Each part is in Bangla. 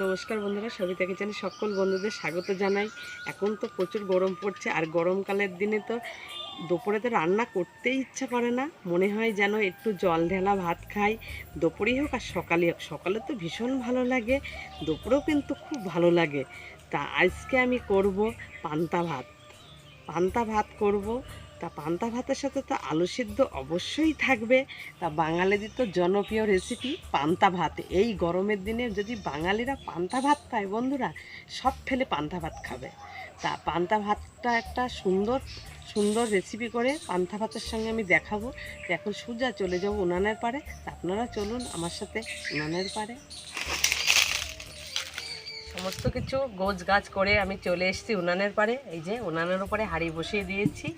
নমস্কার বন্ধুরা সবিতা কিচেনে সকল বন্ধুদের স্বাগত জানাই। এখন তো প্রচুর গরম পড়ছে, আর গরমকালের দিনে তো দুপুরে তো রান্না করতেই ইচ্ছা করে না। মনে হয় যেন একটু জল ঢেলা ভাত খাই, দুপুরেই হোক আর সকালে হোক। সকালে তো ভীষণ ভালো লাগে, দুপুরেও কিন্তু খুব ভালো লাগে। তা আজকে আমি করব পান্তা ভাত। পান্তা ভাত করব তা পান্তা ভাতের সাথে তো আলু সিদ্ধ অবশ্যই থাকবে। তা বাঙালিদের তো জনপ্রিয় রেসিপি পান্তা ভাত। এই গরমের দিনে যদি বাঙালিরা পান্তা ভাত পায় বন্ধুরা, সব ফেলে পান্তা ভাত খাবে। তা পান্তা ভাতটা একটা সুন্দর সুন্দর রেসিপি করে পান্তা ভাতের সঙ্গে আমি দেখাবো। এখন সোজা চলে যাব উনানের পারে তা আপনারা চলুন আমার সাথে উনানের পারে সমস্ত কিছু গোছ গাছ করে আমি চলে এসেছি উনানের পারে এই যে উনানের উপরে হাঁড়ি বসিয়ে দিয়েছি।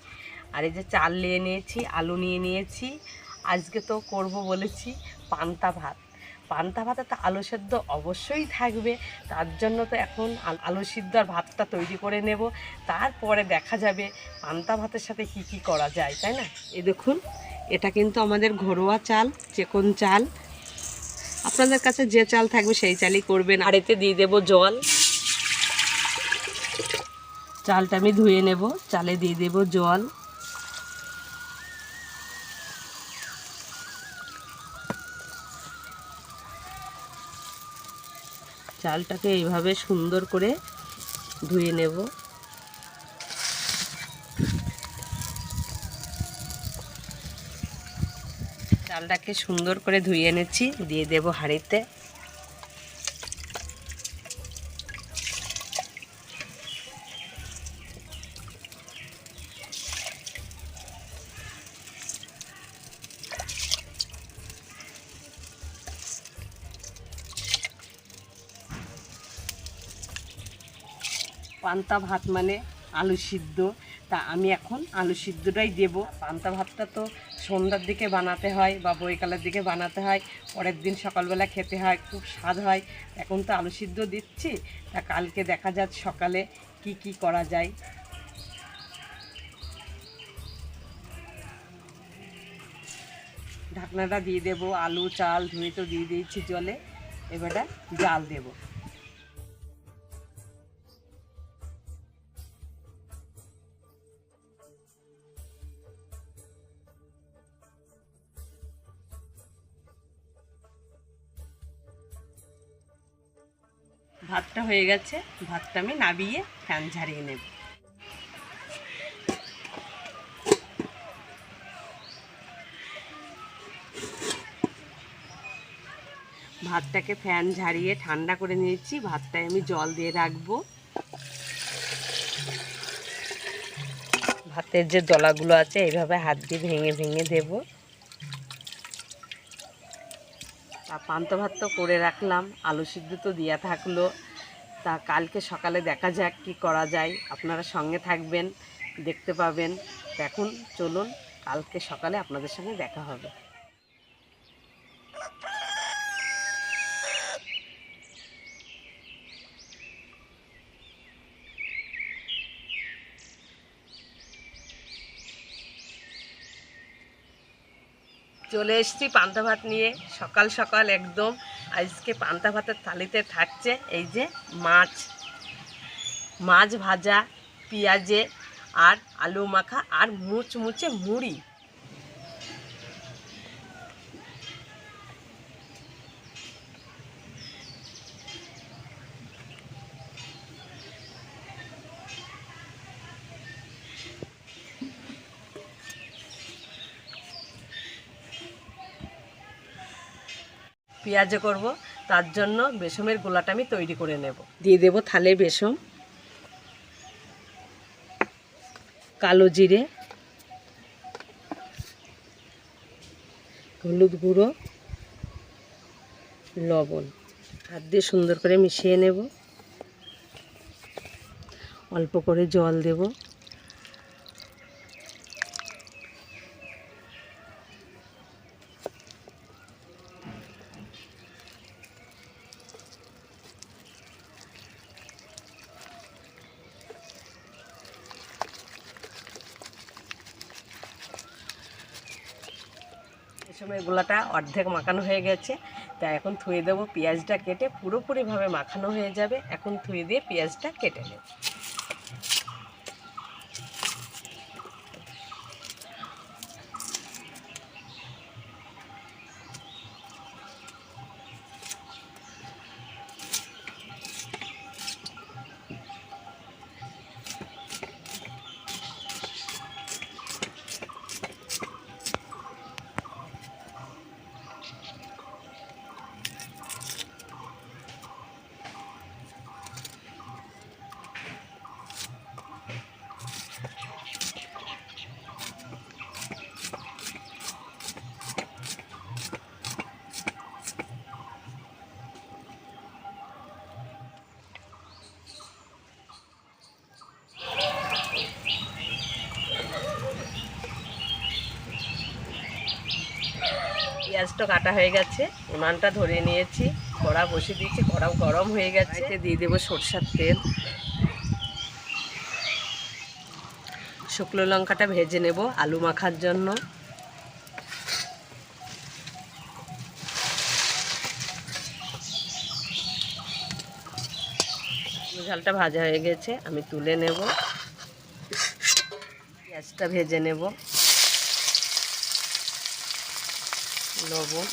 আর এই যে চাল নিয়ে নিয়েছি, আলু নিয়ে নিয়েছি। আজকে তো করব বলেছি পান্তা ভাত। পান্তা ভাতে তো আলু সেদ্ধ অবশ্যই থাকবে। তার জন্য তো এখন আল- সিদ্ধ আর ভাতটা তৈরি করে নেব। তারপরে দেখা যাবে পান্তা ভাতের সাথে কি কি করা যায়, তাই না? এই দেখুন, এটা কিন্তু আমাদের ঘরোয়া চাল, চেকন চাল। আপনাদের কাছে যে চাল থাকবে সেই চালই করবেন। আর এতে দিয়ে দেবো জল। চালটা আমি ধুয়ে নেব। চালে দিয়ে দেব জল। চালটাকে এইভাবে সুন্দর করে ধুয়ে নেব। চালটাকে সুন্দর করে ধুয়ে এনেছি দিয়ে দেব হাঁড়িতে। পান্তা ভাত মানে আলু সিদ্ধ। তা আমি এখন আলু সিদ্ধটাই দেব। পান্তা ভাতটা তো সন্ধ্যার দিকে বানাতে হয় বা বৈকালের দিকে বানাতে হয়। পরের দিন সকালবেলা খেতে হয়, খুব স্বাদ হয়। এখন তো আলু সিদ্ধ দিচ্ছি। তা কালকে দেখা যাক সকালে কি কি করা যায়। ঢাকনাটা দিয়ে দেব, আলু, চাল, ধুয়ে তো দিয়ে দিয়েছি জলে। এবারে জাল দেবো। ভাতটা হয়ে গেছে। ভাতটা আমি নাবিয়ে ফ্যান ঝাড়িয়ে নেব। ভাতটাকে ফ্যান ঝাড়িয়ে ঠান্ডা করে নিয়েছি। ভাতটায় আমি জল দিয়ে রাখব। ভাতের যে দলাগুলো আছে, এইভাবে হাত দিয়ে ভেঙে ভেঙে দেবো। তা পান্ত ভাত তো করে রাখলাম, আলু সিদ্ধ তো দেওয়া থাকল। তা কালকে সকালে দেখা যাক কি করা যায়, আপনারা সঙ্গে থাকবেন, দেখতে পাবেন। এখন চলুন, কালকে সকালে আপনাদের সঙ্গে দেখা হবে। চলে এসছি পান্তা ভাত নিয়ে। সকাল সকাল একদম আজকে পান্তা ভাতের থালিতে থাকছে এই যে মাছ। মাছ ভাজা, পেঁয়াজে আর আলু মাখা আর মুচমুচে মুড়ি। পেঁয়াজে করব। তার জন্য বেসমের গোলাটা আমি তৈরি করে নেব। দিয়ে দেব থালে বেসম, কালো জিরে, হলুদ গুঁড়ো, লবণ। হাত দিয়ে সুন্দর করে মিশিয়ে নেব। অল্প করে জল দেব। এই গোলাটা অর্ধেক মাখানো হয়ে গেছে। তা এখন থুয়ে দেবো, পেঁয়াজটা কেটে পুরোপুরিভাবে মাখানো হয়ে যাবে। এখন থুয়ে দিয়ে পেঁয়াজটা কেটে নেব। পেঁয়াজটা কাটা হয়ে গেছে। উনানটা ধরে নিয়েছি, কড়া বসিয়ে দিয়েছি, কড়াও গরম হয়ে গেছে। দিয়ে দেবো সরষার তেল। শুকনো লঙ্কাটা ভেজে নেব আলু মাখার জন্য। ঝালটা ভাজা হয়ে গেছে, আমি তুলে নেব। পেঁয়াজটা ভেজে নেব। লবণ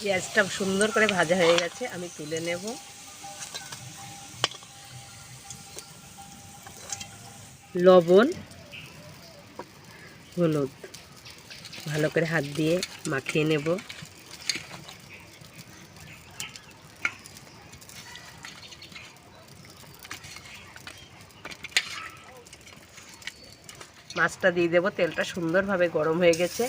পেঁয়াজটা সুন্দর করে ভাজা হয়ে গেছে, আমি তুলে নেব। লবণ, হলুদ, ভালো করে হাত দিয়ে মাখিয়ে নেব। মাছটা দিয়ে দেবো। তেলটা সুন্দরভাবে গরম হয়ে গেছে।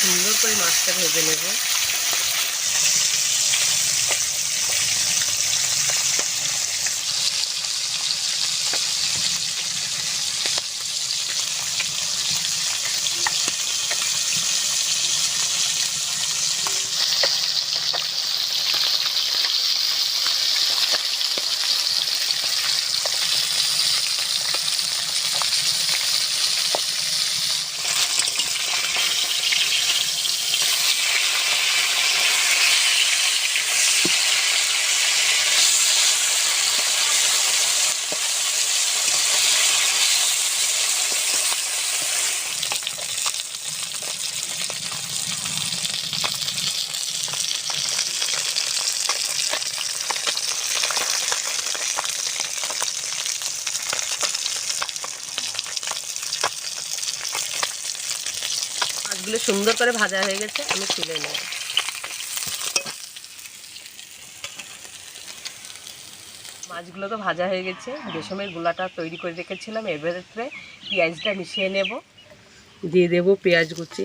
সুন্দর করে মাছটা ভেজে নেব। মাছগুলো সুন্দর করে ভাজা হয়ে গেছে, আমি তুলে নেব। মাছগুলো তো ভাজা হয়ে গেছে রেশমের গুলাটা তৈরি করে রেখেছিলাম এর ভেতরে পেঁয়াজটা মিশিয়ে নেব। দিয়ে দেব পেঁয়াজ কুচি।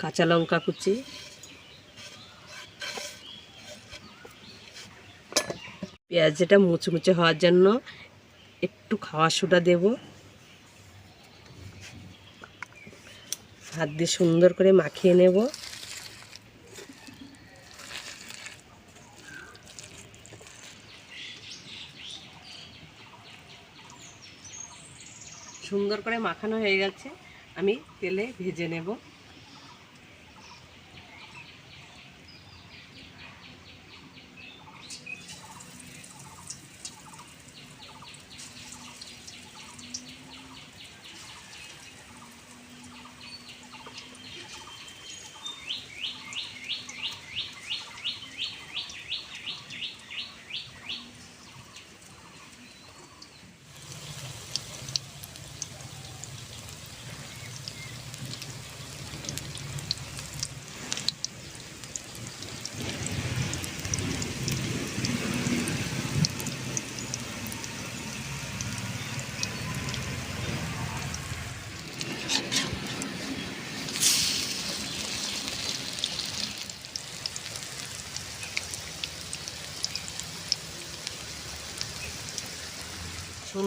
কাঁচা লঙ্কা কুচি। পেঁয়াজটা মুচমুচে হওয়ার জন্য একটু খাওয়া সোডা দেব। হাত দিয়ে সুন্দর করে মাখিয়ে নেব। সুন্দর করে মাখানো হয়ে গেছে। আমি তেলে ভেজে নেব।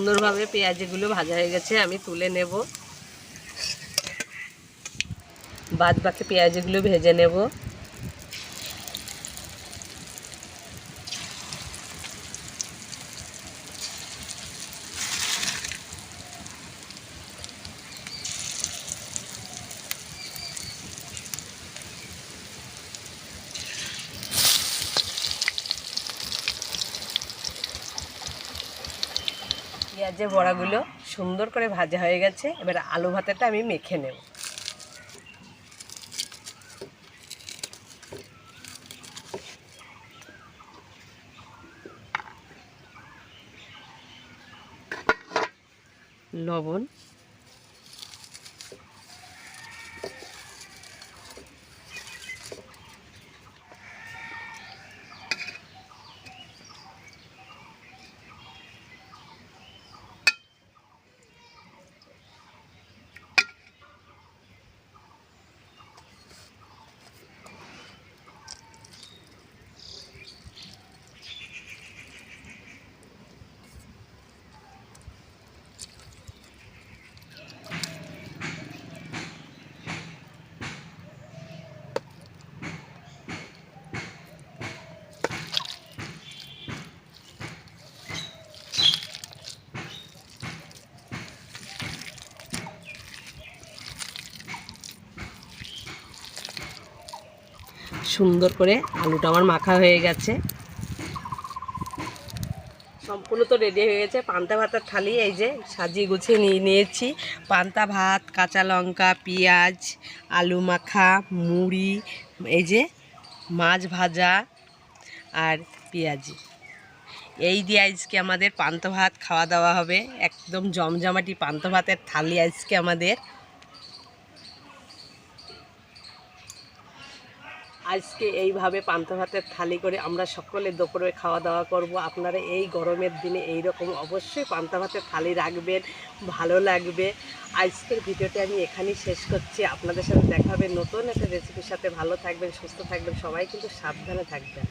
সুন্দরভাবে পেঁয়াজিগুলো ভাজা হয়ে গেছে আমি তুলে নেব। বাদ বাকি পেঁয়াজিগুলো ভেজে নেব। পেঁয়াজের বড়াগুলো সুন্দর করে ভাজা হয়ে গেছে এবার আলু ভাতেটা আমি মেখে নেব। লবণ সুন্দর করে আলুটা আমার মাখা হয়ে গেছে। সম্পূর্ণ তো রেডি হয়ে গেছে। পান্তা ভাতের থালি, এই যে সাজিয়ে গুছিয়ে নিয়ে নিয়েছি। পান্তা ভাত, কাঁচা লঙ্কা, পেঁয়াজ, আলু মাখা, মুড়ি, এই যে মাছ ভাজা আর পেঁয়াজি। এই দিয়ে আজকে আমাদের পান্তা ভাত খাওয়া দাওয়া হবে। একদম জমজমাটি পান্তা ভাতের থালি আজকে আমাদের। আজকে এইভাবে পান্তা ভাতের থালি করে আমরা সকলে দুপুরে খাওয়া দাওয়া করব। আপনারা এই গরমের দিনে এই রকম অবশ্যই পান্তা ভাতের থালি রাখবেন, ভালো লাগবে। আজকের ভিডিওটি আমি এখানেই শেষ করছি। আপনাদের সাথে দেখাবে নতুন একটা রেসিপির সাথে। ভালো থাকবেন, সুস্থ থাকবেন। সবাই কিন্তু সাবধানে থাকবেন।